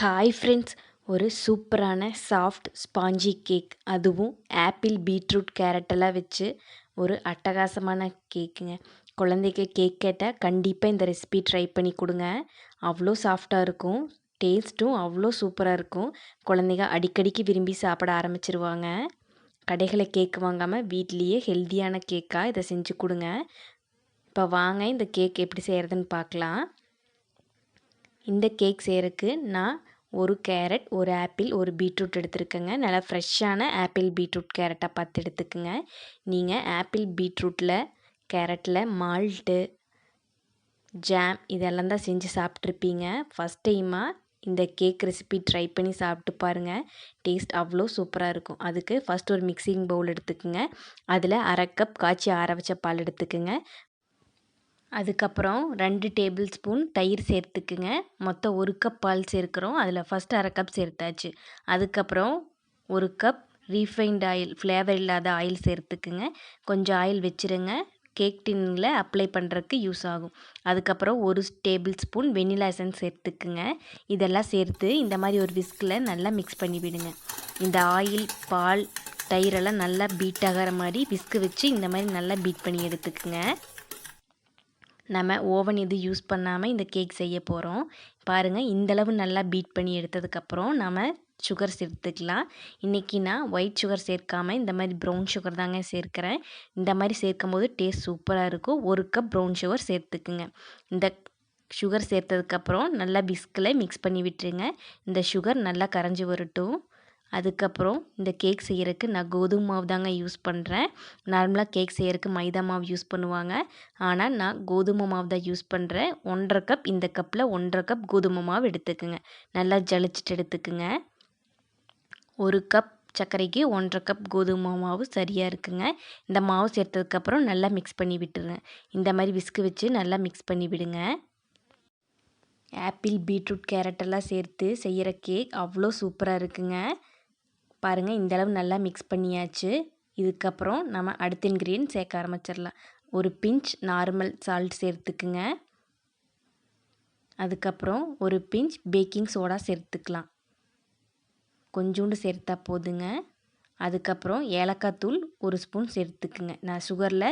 Hi friends ஒரு சூப்பரான soft spongy cake அதுவும் ஆப்பிள் பீட்ரூட் கேரட்டெல்லாம் வச்சு ஒரு அட்டகாசமான கேக்குங்க குழந்தைக்கு கேக் கேட்டால் கண்டிப்பாக இந்த ரெசிபி ட்ரை பண்ணி கொடுங்க. அவ்வளோ சாஃப்டாக இருக்கும். டேஸ்ட்டும் அவ்வளோ சூப்பராக இருக்கும். குழந்தைங்க அடிக்கடிக்கு விரும்பி சாப்பிட ஆரம்பிச்சிருவாங்க. கடைகளை கேக் வாங்காமல் வீட்லேயே ஹெல்த்தியான கேக்காக இதை செஞ்சு கொடுங்க. இப்போ வாங்க இந்த கேக் எப்படி செய்கிறதுன்னு பார்க்கலாம். இந்த கேக் செய்கிறதுக்கு நான் ஒரு கேரட் ஒரு ஆப்பிள் ஒரு பீட்ரூட் எடுத்துருக்கேங்க. நல்லா ஃப்ரெஷ்ஷான ஆப்பிள் பீட்ரூட் கேரட்டாக பார்த்து எடுத்துக்கோங்க. நீங்கள் ஆப்பிள் பீட்ரூட்டில் கேரட்டில் மால்ட்டு ஜாம் இதெல்லாம் தான் செஞ்சு சாப்பிட்ருப்பீங்க ஃபஸ்ட் டைமாக இந்த கேக் ரெசிபி ட்ரை பண்ணி சாப்பிட்டு பாருங்கள் டேஸ்ட் அவ்வளோ சூப்பராக இருக்கும். அதுக்கு ஃபஸ்ட் ஒரு மிக்சிங் பவுல் எடுத்துக்கோங்க. அதில் அரை கப் காய்ச்சி ஆற வச்ச பால் எடுத்துக்கோங்க. அதுக்கப்புறம் ரெண்டு டேபிள் ஸ்பூன் தயிர் சேர்த்துக்குங்க. மொத்தம் ஒரு கப் பால் சேர்க்குறோம். அதில் ஃபஸ்ட் அரை கப் சேர்த்தாச்சு. அதுக்கப்புறம் ஒரு கப் ரீஃபைண்ட் ஆயில் ஃப்ளேவர் இல்லாத ஆயில் சேர்த்துக்குங்க. கொஞ்சம் ஆயில் வச்சுருங்க. கேக் டின்னில் அப்ளை பண்ணுறதுக்கு யூஸ் ஆகும். அதுக்கப்புறம் ஒரு டேபிள் ஸ்பூன் வெனிலா எசன்ஸ் சேர்த்துக்குங்க. இதெல்லாம் சேர்த்து இந்த மாதிரி ஒரு விஸ்கில் நல்லா மிக்ஸ் பண்ணி விடுங்க. இந்த ஆயில் பால் தயிரெல்லாம் நல்லா பீட் ஆகிற மாதிரி விஸ்கு வச்சு இந்த மாதிரி நல்லா பீட் பண்ணி எடுத்துக்குங்க. நம்ம ஓவன் இது யூஸ் பண்ணாமல் இந்த கேக் செய்ய போகிறோம் பாருங்கள் இந்தளவு நல்லா பீட் பண்ணி எடுத்ததுக்கப்புறம் நம்ம சுகர் சேர்த்துக்கலாம். இன்றைக்கி நான் ஒயிட் சுகர் சேர்க்காமல் இந்த மாதிரி ப்ரௌன் சுகர் தாங்க சேர்க்குறேன். இந்த மாதிரி சேர்க்கும் போது டேஸ்ட் சூப்பராக இருக்கும். ஒரு கப் ப்ரௌன் சுகர் சேர்த்துக்குங்க. இந்த சுகர் சேர்த்ததுக்கப்புறம் நல்லா பிஸ்கில் மிக்ஸ் பண்ணி விட்டுருங்க. இந்த சுகர் நல்லா கரைஞ்சி வரட்டும். அதுக்கப்புறம் இந்த கேக் செய்கிறதுக்கு நான் கோதுமை மாவு தாங்க யூஸ் பண்ணுறேன் நார்மலாக கேக் செய்கிறதுக்கு மைதா மாவு யூஸ் பண்ணுவாங்க. ஆனால் நான் கோதுமை மாவு தான் யூஸ் பண்ணுறேன் ஒன்றரை கப் இந்த கப்பில் ஒன்றரை கப் கோதுமை மாவு எடுத்துக்குங்க. நல்லா ஜலிச்சிட்டு எடுத்துக்குங்க. ஒரு கப் சர்க்கரைக்கு ஒன்றரை கப் கோதுமை மாவு சரியாக இருக்குங்க. இந்த மாவு சேர்த்ததுக்கப்புறம் நல்லா மிக்ஸ் பண்ணி விட்டுருங்க. இந்த மாதிரி விஸ்கு வச்சு நல்லா மிக்ஸ் பண்ணி விடுங்க. ஆப்பிள் பீட்ரூட் கேரட்டெல்லாம் சேர்த்து செய்கிற கேக் அவ்வளோ சூப்பராக இருக்குங்க. பாருங்கள் இந்தளவு நல்லா மிக்ஸ் பண்ணியாச்சு. இதுக்கப்புறம் நம்ம அடுத்த இன்க்ரீடியன்ட் சேர்க்க ஆரம்பிச்சிடலாம். ஒரு பிஞ்ச் நார்மல் சால்ட் சேர்த்துக்குங்க. அதுக்கப்புறம் ஒரு பிஞ்ச் பேக்கிங் சோடா சேர்த்துக்கலாம். கொஞ்சோண்டு சேர்த்தா போதுங்க. அதுக்கப்புறம் ஏலக்காய் தூள் ஒரு ஸ்பூன் சேர்த்துக்குங்க. நான் சுகரில்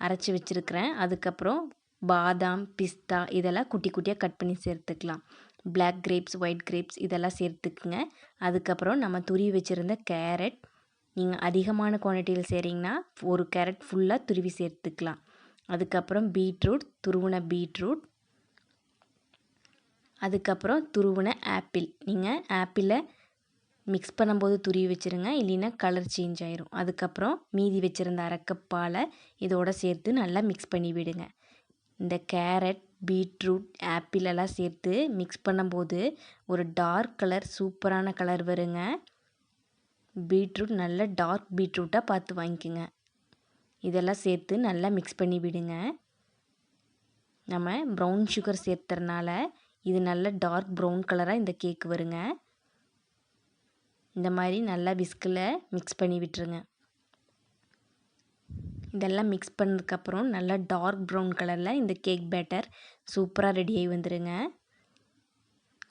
அரைச்சி வச்சுருக்கிறேன். அதுக்கப்புறம் பாதாம் பிஸ்தா இதெல்லாம் குட்டி குட்டியாக கட் பண்ணி சேர்த்துக்கலாம். பிளாக் கிரேப்ஸ் ஒயிட் கிரேப்ஸ் இதெல்லாம் சேர்த்துக்குங்க. அதுக்கப்புறம் நம்ம துருவி வச்சுருந்த கேரட் நீங்கள் அதிகமான குவான்டிட்டியில் செய்கிறீங்கன்னா ஒரு கேரட் ஃபுல்லாக துருவி சேர்த்துக்கலாம். அதுக்கப்புறம் பீட்ரூட் துருவின பீட்ரூட் அதுக்கப்புறம் துருவின ஆப்பிள் நீங்கள் ஆப்பிளை மிக்ஸ் பண்ணும்போது துருவி வச்சுருங்க இல்லைன்னா கலர் சேஞ்ச் ஆயிரும். அதுக்கப்புறம் மீதி வச்சுருந்த அரைக்கப்பாலை இதோட சேர்த்து நல்லா மிக்ஸ் பண்ணி விடுங்க. இந்த கேரட் பீட்ரூட் ஆப்பிள் எல்லாம் சேர்த்து மிக்ஸ் பண்ணும்போது ஒரு டார்க் கலர் சூப்பரான கலர் வருங்க. பீட்ரூட் நல்ல டார்க் பீட்ரூட்டாக பார்த்து வாங்கிக்கோங்க. இதெல்லாம் சேர்த்து நல்லா மிக்ஸ் பண்ணி விடுங்க. நம்ம ப்ரௌன் சுகர் சேர்த்துறனால இது நல்ல டார்க் ப்ரௌன் கலராக இந்த கேக் வருங்க. இந்த மாதிரி நல்லா விஸ்கில் மிக்ஸ் பண்ணி விட்டுருங்க. இதெல்லாம் மிக்ஸ் பண்ணதுக்கப்புறம் நல்லா டார்க் ப்ரௌன் கலரில் இந்த கேக் பேட்டர் சூப்பராக ரெடி ஆகி வந்துடுங்க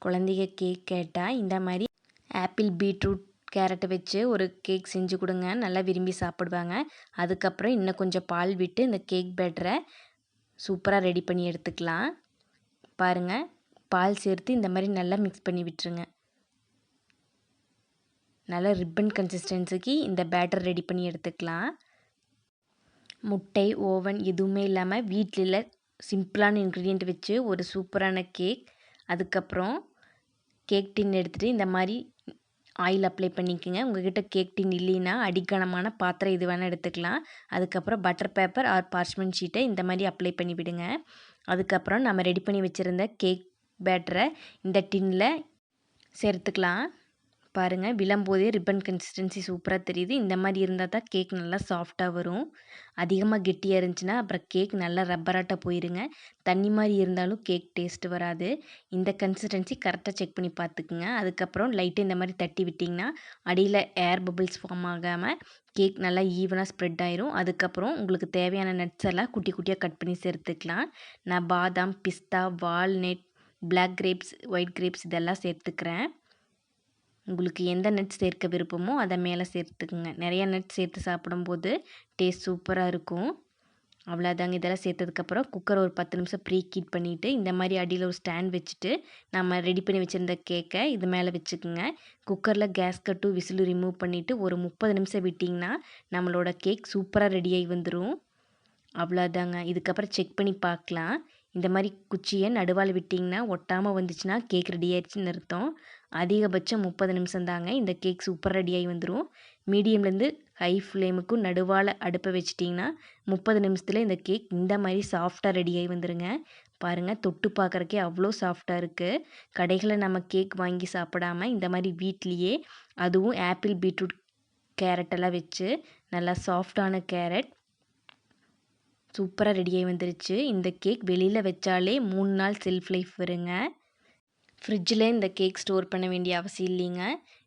குழந்தைங்க கேக் கேட்டால் இந்த மாதிரி ஆப்பிள் பீட்ரூட் கேரட்டை வச்சு ஒரு கேக் செஞ்சு கொடுங்க. நல்லா விரும்பி சாப்பிடுவாங்க. அதுக்கப்புறம் இன்னும் கொஞ்சம் பால் விட்டு இந்த கேக் பேட்டரை சூப்பராக ரெடி பண்ணி எடுத்துக்கலாம். பாருங்கள் பால் சேர்த்து இந்த மாதிரி நல்லா மிக்ஸ் பண்ணி விட்டுருங்க. நல்லா ரிப்பன் கன்சிஸ்டன்சிக்கு இந்த பேட்டர் ரெடி பண்ணி எடுத்துக்கலாம். முட்டை ஓவன் எதுவுமே இல்லாமல் வீட்டில் சிம்பிளான இன்க்ரீடியண்ட் வச்சு ஒரு சூப்பரான கேக் அதுக்கப்புறம் கேக் டின் எடுத்துகிட்டு இந்த மாதிரி ஆயில் அப்ளை பண்ணிக்கோங்க. உங்கள்கிட்ட கேக் டின் இல்லைன்னா அடிக்கணமான பாத்திரம் இது வேணால் எடுத்துக்கலாம். அதுக்கப்புறம் பட்டர் பேப்பர் ஆர் பார்ச்மெண்ட் ஷீட்டை இந்த மாதிரி அப்ளை பண்ணி விடுங்க. அதுக்கப்புறம் நம்ம ரெடி பண்ணி வச்சுருந்த கேக் பேட்டரை இந்த டின்னில் சேர்த்துக்கலாம். பாருங்கள் விளம்போதே ரிப்பன் கன்சிஸ்டன்சி சூப்பராக தெரியுது. இந்த மாதிரி இருந்தால் தான் கேக் நல்லா சாஃப்டாக வரும். அதிகமாக கெட்டியாக இருந்துச்சுன்னா அப்புறம் கேக் நல்லா ரப்பராட்டாக போயிருங்க. தண்ணி மாதிரி இருந்தாலும் கேக் டேஸ்ட்டு வராது. இந்த கன்சிஸ்டன்சி கரெக்டாக செக் பண்ணி பார்த்துக்குங்க. அதுக்கப்புறம் லைட்டு இந்த மாதிரி தட்டி விட்டிங்கன்னா அடியில் ஏர் பபிள்ஸ் ஃபார்ம் ஆகாமல் கேக் நல்லா ஈவனாக ஸ்ப்ரெட் ஆயிரும். அதுக்கப்புறம் உங்களுக்கு தேவையான நட்ஸ் எல்லாம் குட்டி குட்டியாக கட் பண்ணி சேர்த்துக்கலாம். நான் பாதாம் பிஸ்தா walnut black grapes white grapes இதெல்லாம் சேர்த்துக்கிறேன். உங்களுக்கு எந்த நட்ஸ் சேர்க்க விருப்பமோ அதை மேலே சேர்த்துக்குங்க. நிறைய நட்ஸ் சேர்த்து சாப்பிடும்போது டேஸ்ட் சூப்பராக இருக்கும். அவ்வளோதாங்க இதெல்லாம் சேர்த்ததுக்கப்புறம் குக்கரை ஒரு பத்து நிமிஷம் ப்ரீ ஹீட் பண்ணிவிட்டு இந்த மாதிரி அடியில் ஒரு ஸ்டாண்ட் வச்சுட்டு நம்ம ரெடி பண்ணி வச்சுருந்த கேக்கை இது மேலே வச்சுக்கோங்க. குக்கரில் கேஸ் கட்டு விசிலு ரிமூவ் பண்ணிவிட்டு ஒரு முப்பது நிமிஷம் விட்டிங்கன்னா நம்மளோட கேக் சூப்பராக ரெடியாகி வந்துடும் அவ்வளோதாங்க இதுக்கப்புறம் செக் பண்ணி பார்க்கலாம். இந்த மாதிரி குச்சியை நடுவால் விட்டிங்கன்னா ஒட்டாமல் வந்துச்சுன்னா கேக் ரெடி ஆயிடுச்சுன்னு அர்த்தம். அதிகபட்சம் முப்பது நிமிஷம் தாங்க. இந்த கேக் சூப்பர் ரெடியாகி வந்துடும் மீடியம்லேருந்து ஹை ஃப்ளேமுக்கும் நடுவால் அடுப்பை வச்சிட்டிங்கன்னா முப்பது நிமிஷத்தில் இந்த கேக் இந்த மாதிரி சாஃப்டாக ரெடியாகி வந்துடுங்க பாருங்கள் தொட்டு பார்க்குறக்கே அவ்வளோ சாஃப்டாக இருக்குது கடைகளில் நம்ம கேக் வாங்கி சாப்பிடாம இந்த மாதிரி வீட்லேயே அதுவும் ஆப்பிள் பீட்ரூட் கேரட்டெல்லாம் வச்சு நல்லா சாஃப்டான கேரட் சூப்பராக ரெடியாகி வந்துருச்சு. இந்த கேக் வெளியில் வச்சாலே மூணு நாள் செல்ஃப் லைஃப் வருங்க. ஃப்ரிட்ஜில் இந்த கேக் ஸ்டோர் பண்ண வேண்டிய அவசியம் இல்லைங்க.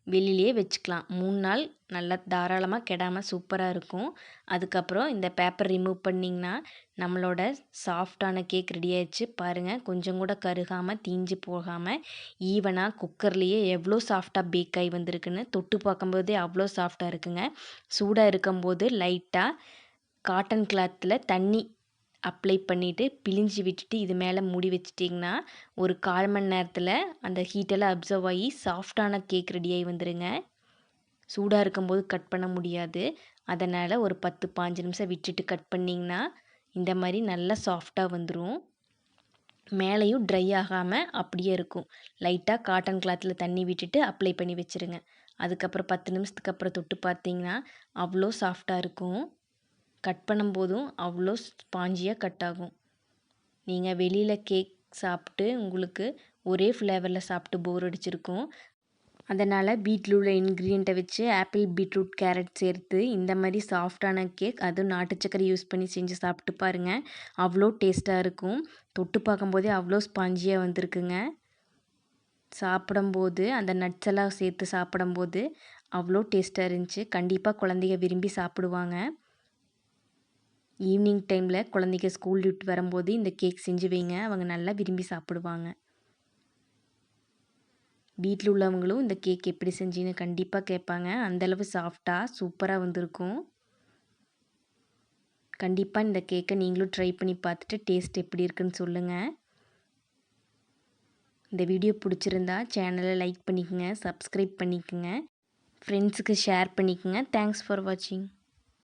வெளியிலே வச்சுக்கலாம். மூணு நாள் நல்லா தாராளமாக கெடாமல் சூப்பராக இருக்கும். அதுக்கப்புறம் இந்த பேப்பர் ரிமூவ் பண்ணிங்கன்னா நம்மளோட சாஃப்டான கேக் ரெடி ஆயிடுச்சு. பாருங்கள் கொஞ்சம் கூட கருகாமல் தீஞ்சு போகாமல் ஈவனாக குக்கர்லேயே எவ்வளோ சாஃப்டாக பேக் ஆகி வந்திருக்குன்னு தொட்டு பார்க்கும்போதே அவ்வளோ சாஃப்டாக இருக்குங்க. சூடாக இருக்கும்போது லைட்டாக காட்டன் கிளாத்தில் தண்ணி அப்ளை பண்ணிவிட்டு பிழிஞ்சு விட்டுட்டு இது மேலே மூடி வச்சிட்டிங்கன்னா ஒரு கால் மணி நேரத்தில் அந்த ஹீட்டெல்லாம் அப்சர்வ் ஆகி சாஃப்டான கேக் ரெடியாகி வந்துடுங்க சூடாக இருக்கும்போது கட் பண்ண முடியாது. அதனால் ஒரு பத்து பாஞ்சு நிமிஷம் விட்டுட்டு கட் பண்ணிங்கன்னா இந்த மாதிரி நல்லா சாஃப்டாக வந்துடும் மேலேயும் ட்ரை ஆகாமல் அப்படியே இருக்கும். லைட்டாக காட்டன் கிளாத்தில் தண்ணி விட்டுட்டு அப்ளை பண்ணி வச்சுருங்க. அதுக்கப்புறம் பத்து நிமிஷத்துக்கு அப்புறம் தொட்டு பார்த்தீங்கன்னா அவ்வளோ சாஃப்டாக இருக்கும். கட் பண்ணும்போதும் அவ்வளோ ஸ்பாஞ்சியாக கட் ஆகும். நீங்கள் வெளியில் கேக் சாப்பிட்டு உங்களுக்கு ஒரே ஃப்ளேவரில் சாப்பிட்டு போர் அடிச்சிருக்கும். அதனால் வீட்டில் உள்ள இன்க்ரீடியண்ட்டை வச்சு ஆப்பிள் பீட்ரூட் கேரட் சேர்த்து இந்த மாதிரி சாஃப்டான கேக் அதுவும் நாட்டு சக்கரை யூஸ் பண்ணி செஞ்சு சாப்பிட்டு பாருங்கள் அவ்வளோ டேஸ்ட்டாக இருக்கும். தொட்டு பார்க்கும்போதே அவ்வளோ ஸ்பாஞ்சியாக வந்திருக்குங்க. சாப்பிடும்போது அந்த நட்ஸ் எல்லாம் சேர்த்து சாப்பிடும்போது அவ்வளோ டேஸ்ட்டாக இருந்துச்சு. கண்டிப்பாக குழந்தைங்க விரும்பி சாப்பிடுவாங்க. ஈவினிங் டைமில் குழந்தைங்க ஸ்கூல் விட்டு வரும்போது இந்த கேக் செஞ்சு வைங்க. அவங்க நல்லா விரும்பி சாப்பிடுவாங்க. வீட்டில் உள்ளவங்களும் இந்த கேக் எப்படி செஞ்சின்னு கண்டிப்பாக கேட்பாங்க. அந்தளவு சாஃப்டாக சூப்பராக வந்திருக்கும். கண்டிப்பாக இந்த கேக்கை நீங்களும் ட்ரை பண்ணி பார்த்துட்டு டேஸ்ட் எப்படி இருக்குன்னு சொல்லுங்கள் இந்த வீடியோ பிடிச்சிருந்தா சேனலை லைக் பண்ணிக்கோங்க சப்ஸ்கிரைப் பண்ணிக்கோங்க ஃப்ரெண்ட்ஸுக்கு ஷேர் பண்ணிக்கோங்க. தேங்க்ஸ் ஃபார் வாட்சிங்